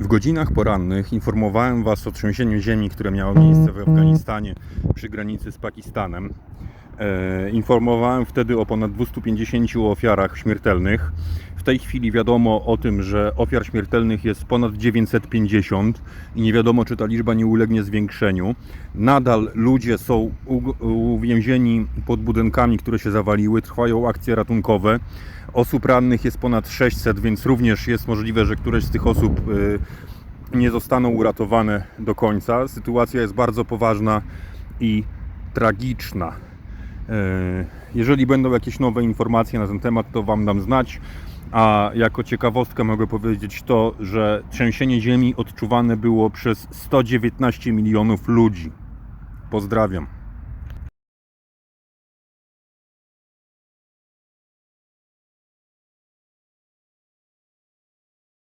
W godzinach porannych informowałem Was o trzęsieniu ziemi, które miało miejsce w Afganistanie przy granicy z Pakistanem. E, informowałem wtedy o ponad 250 ofiarach śmiertelnych. W tej chwili wiadomo o tym, że ofiar śmiertelnych jest ponad 950 i nie wiadomo, czy ta liczba nie ulegnie zwiększeniu. Nadal ludzie są uwięzieni pod budynkami, które się zawaliły, trwają akcje ratunkowe. Osób rannych jest ponad 600, więc również jest możliwe, że któreś z tych osób y, nie zostaną uratowane do końca. Sytuacja jest bardzo poważna i tragiczna. E, Jeżeli będą jakieś nowe informacje na ten temat, to Wam dam znać. A jako ciekawostkę mogę powiedzieć to, że trzęsienie ziemi odczuwane było przez 119 milionów ludzi. Pozdrawiam.